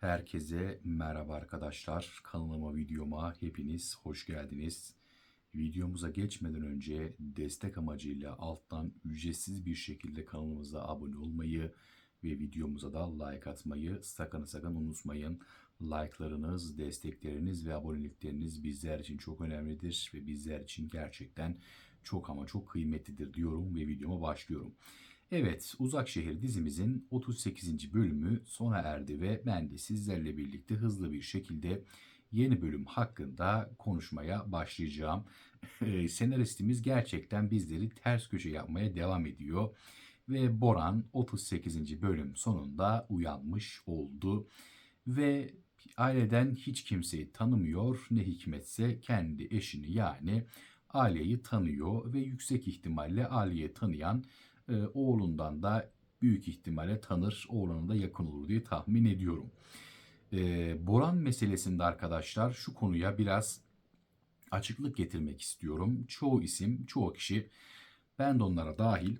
Herkese merhaba arkadaşlar. Kanalıma, videoma hepiniz hoş geldiniz. Videomuza geçmeden önce destek amacıyla alttan ücretsiz bir şekilde kanalımıza abone olmayı ve videomuza da like atmayı sakın sakın unutmayın. Like'larınız, destekleriniz ve abonelikleriniz bizler için çok önemlidir ve bizler için gerçekten çok ama çok kıymetlidir diyorum ve videoma başlıyorum. Evet, Uzak Şehir dizimizin 38. bölümü sona erdi ve ben de sizlerle birlikte hızlı bir şekilde yeni bölüm hakkında konuşmaya başlayacağım. Eee, Senaristimiz gerçekten bizleri ters köşe yapmaya devam ediyor ve Boran 38. bölüm sonunda uyanmış oldu ve aileden hiç kimseyi tanımıyor ne hikmetse kendi eşini yani Aliye'yi tanıyor ve yüksek ihtimalle Aliye'yi tanıyan e, oğlundan da büyük ihtimalle tanır, oğluna da yakın olur diye tahmin ediyorum. E, Boran meselesinde arkadaşlar şu konuya biraz açıklık getirmek istiyorum. Çoğu isim, çoğu kişi, ben de onlara dahil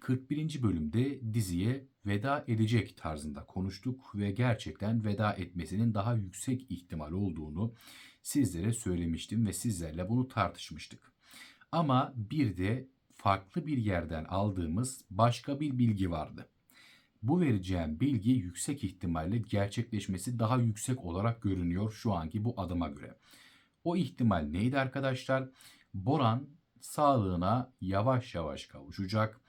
41. bölümde diziye veda edecek tarzında konuştuk ve gerçekten veda etmesinin daha yüksek ihtimal olduğunu sizlere söylemiştim ve sizlerle bunu tartışmıştık. Ama bir de farklı bir yerden aldığımız başka bir bilgi vardı. Bu vereceğim bilgi yüksek ihtimalle gerçekleşmesi daha yüksek olarak görünüyor şu anki bu adıma göre. O ihtimal neydi arkadaşlar? Boran sağlığına yavaş yavaş kavuşacak,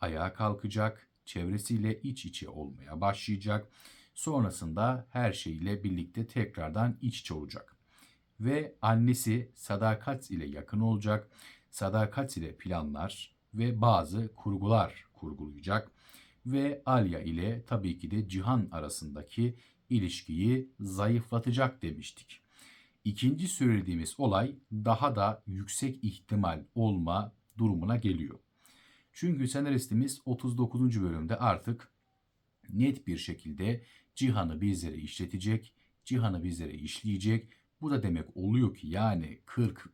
ayağa kalkacak, çevresiyle iç içe olmaya başlayacak. Sonrasında her şeyle birlikte tekrardan iç içe olacak. Ve annesi sadakat ile yakın olacak sadakat ile planlar ve bazı kurgular kurgulayacak ve Alya ile tabii ki de Cihan arasındaki ilişkiyi zayıflatacak demiştik. İkinci söylediğimiz olay daha da yüksek ihtimal olma durumuna geliyor. Çünkü senaristimiz 39. bölümde artık net bir şekilde Cihan'ı bizlere işletecek, Cihan'ı bizlere işleyecek. Bu da demek oluyor ki yani 40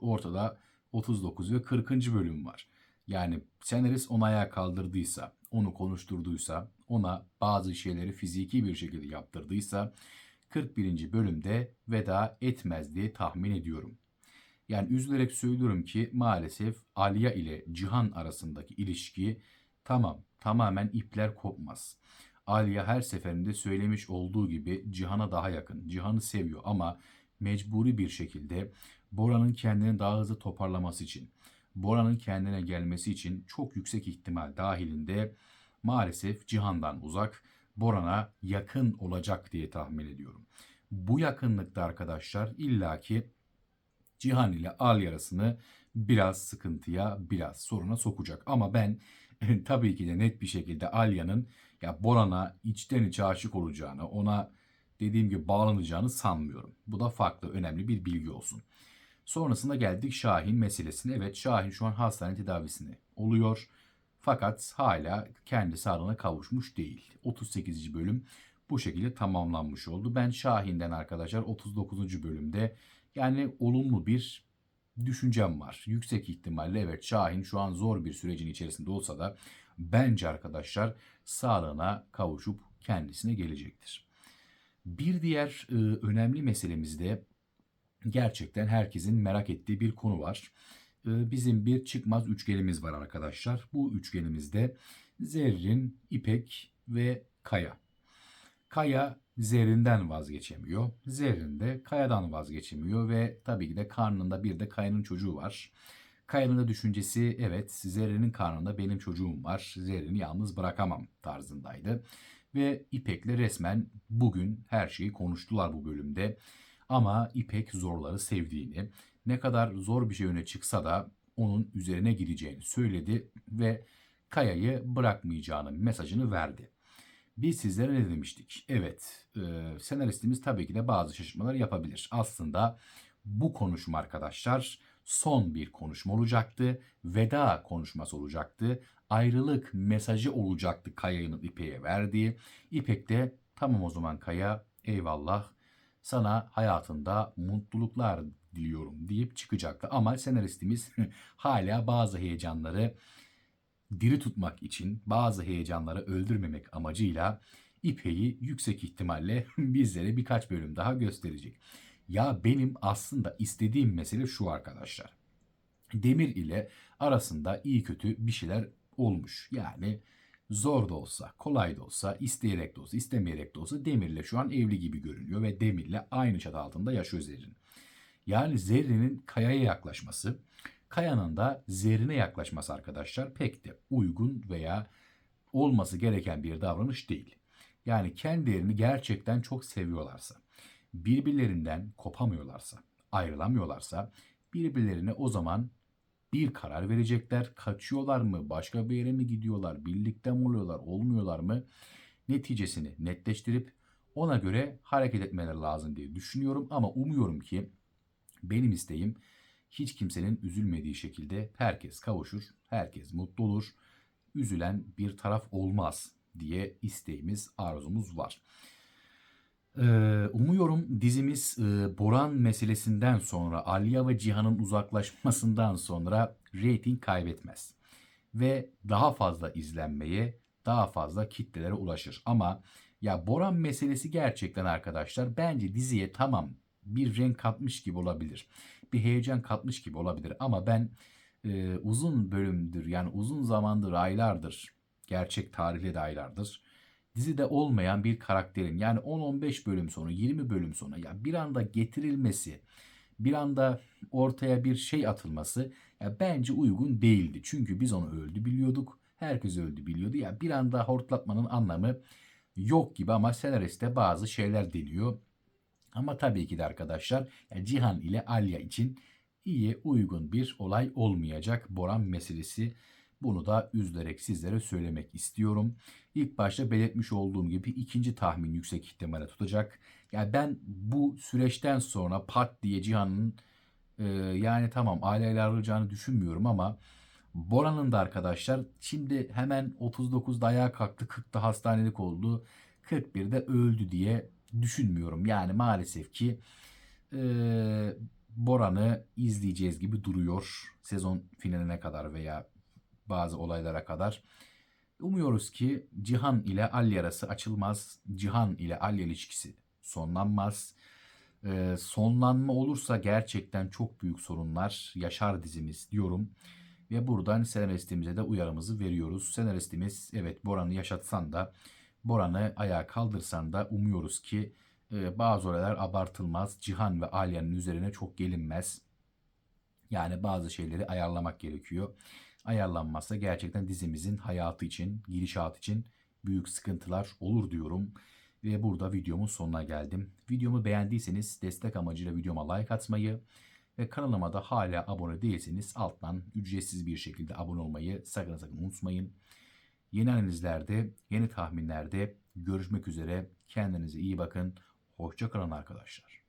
ortada 39 ve 40. bölüm var. Yani senarist onu ayağa kaldırdıysa, onu konuşturduysa, ona bazı şeyleri fiziki bir şekilde yaptırdıysa 41. bölümde veda etmez diye tahmin ediyorum. Yani üzülerek söylüyorum ki maalesef Aliya ile Cihan arasındaki ilişki tamam tamamen ipler kopmaz. Aliya her seferinde söylemiş olduğu gibi Cihan'a daha yakın. Cihan'ı seviyor ama mecburi bir şekilde Bora'nın kendini daha hızlı toparlaması için, Bora'nın kendine gelmesi için çok yüksek ihtimal dahilinde maalesef Cihan'dan uzak, Boran'a yakın olacak diye tahmin ediyorum. Bu yakınlıkta arkadaşlar illaki Cihan ile Al arasını biraz sıkıntıya, biraz soruna sokacak. Ama ben tabii ki de net bir şekilde Alya'nın ya Boran'a içten içe aşık olacağını, ona dediğim gibi bağlanacağını sanmıyorum. Bu da farklı, önemli bir bilgi olsun. Sonrasında geldik Şahin meselesine. Evet Şahin şu an hastane tedavisini oluyor. Fakat hala kendi sağlığına kavuşmuş değil. 38. bölüm bu şekilde tamamlanmış oldu. Ben Şahin'den arkadaşlar 39. bölümde yani olumlu bir düşüncem var. Yüksek ihtimalle evet Şahin şu an zor bir sürecin içerisinde olsa da bence arkadaşlar sağlığına kavuşup kendisine gelecektir. Bir diğer e, önemli meselemiz de gerçekten herkesin merak ettiği bir konu var. E, bizim bir çıkmaz üçgenimiz var arkadaşlar. Bu üçgenimizde Zerrin, İpek ve Kaya. Kaya Zerrin'den vazgeçemiyor. Zerrin de Kaya'dan vazgeçemiyor ve tabii ki de karnında bir de Kaya'nın çocuğu var. Kaya'nın da düşüncesi evet Zerrin'in karnında benim çocuğum var. Zerrin'i yalnız bırakamam tarzındaydı. Ve İpek'le resmen bugün her şeyi konuştular bu bölümde. Ama İpek zorları sevdiğini, ne kadar zor bir şey öne çıksa da onun üzerine gireceğini söyledi ve Kaya'yı bırakmayacağını mesajını verdi. Biz sizlere ne demiştik? Evet, e, senaristimiz tabii ki de bazı şaşırtmalar yapabilir. Aslında bu konuşma arkadaşlar son bir konuşma olacaktı. Veda konuşması olacaktı. Ayrılık mesajı olacaktı Kaya'nın İpek'e verdiği. İpek de tamam o zaman Kaya eyvallah sana hayatında mutluluklar diliyorum deyip çıkacaktı. Ama senaristimiz hala bazı heyecanları diri tutmak için bazı heyecanları öldürmemek amacıyla İpek'i yüksek ihtimalle bizlere birkaç bölüm daha gösterecek. Ya benim aslında istediğim mesele şu arkadaşlar. Demir ile arasında iyi kötü bir şeyler olmuş. Yani zor da olsa, kolay da olsa, isteyerek de olsa, istemeyerek de olsa Demir'le şu an evli gibi görünüyor ve Demir'le aynı çatı altında yaşıyor Zerrin. Yani Zerrin'in Kaya'ya yaklaşması, Kaya'nın da Zerrin'e yaklaşması arkadaşlar pek de uygun veya olması gereken bir davranış değil. Yani kendilerini gerçekten çok seviyorlarsa, birbirlerinden kopamıyorlarsa, ayrılamıyorlarsa birbirlerine o zaman bir karar verecekler. Kaçıyorlar mı? Başka bir yere mi gidiyorlar? Birlikte mi oluyorlar? Olmuyorlar mı? Neticesini netleştirip ona göre hareket etmeleri lazım diye düşünüyorum ama umuyorum ki benim isteğim hiç kimsenin üzülmediği şekilde herkes kavuşur, herkes mutlu olur. Üzülen bir taraf olmaz diye isteğimiz, arzumuz var. Umuyorum dizimiz Boran meselesinden sonra Alya ve Cihan'ın uzaklaşmasından sonra reyting kaybetmez. Ve daha fazla izlenmeye, daha fazla kitlelere ulaşır. Ama ya Boran meselesi gerçekten arkadaşlar bence diziye tamam bir renk katmış gibi olabilir. Bir heyecan katmış gibi olabilir. Ama ben e, uzun bölümdür yani uzun zamandır aylardır gerçek tarihli de aylardır dizide olmayan bir karakterin yani 10-15 bölüm sonra 20 bölüm sonra ya bir anda getirilmesi bir anda ortaya bir şey atılması ya bence uygun değildi. Çünkü biz onu öldü biliyorduk. Herkes öldü biliyordu. Ya bir anda hortlatmanın anlamı yok gibi ama senariste bazı şeyler deniyor. Ama tabii ki de arkadaşlar ya Cihan ile Alya için iyi uygun bir olay olmayacak Boran meselesi. Bunu da üzülerek sizlere söylemek istiyorum. İlk başta belirtmiş olduğum gibi ikinci tahmin yüksek ihtimalle tutacak. Yani ben bu süreçten sonra pat diye Cihan'ın e, yani tamam aileyle ayrılacağını düşünmüyorum ama Bora'nın da arkadaşlar şimdi hemen 39'da ayağa kalktı 40'da hastanelik oldu 41'de öldü diye düşünmüyorum. Yani maalesef ki e, Boran'ı izleyeceğiz gibi duruyor sezon finaline kadar veya bazı olaylara kadar. Umuyoruz ki Cihan ile Ali arası açılmaz. Cihan ile Ali ilişkisi sonlanmaz. Ee, sonlanma olursa gerçekten çok büyük sorunlar yaşar dizimiz diyorum. Ve buradan senaristimize de uyarımızı veriyoruz. Senaristimiz evet Boran'ı yaşatsan da Boran'ı ayağa kaldırsan da umuyoruz ki e, bazı olaylar abartılmaz. Cihan ve Alya'nın üzerine çok gelinmez. Yani bazı şeyleri ayarlamak gerekiyor ayarlanmazsa gerçekten dizimizin hayatı için, gidişat için büyük sıkıntılar olur diyorum. Ve burada videomun sonuna geldim. Videomu beğendiyseniz destek amacıyla videoma like atmayı ve kanalıma da hala abone değilseniz alttan ücretsiz bir şekilde abone olmayı sakın sakın unutmayın. Yeni analizlerde, yeni tahminlerde görüşmek üzere. Kendinize iyi bakın. Hoşçakalın arkadaşlar.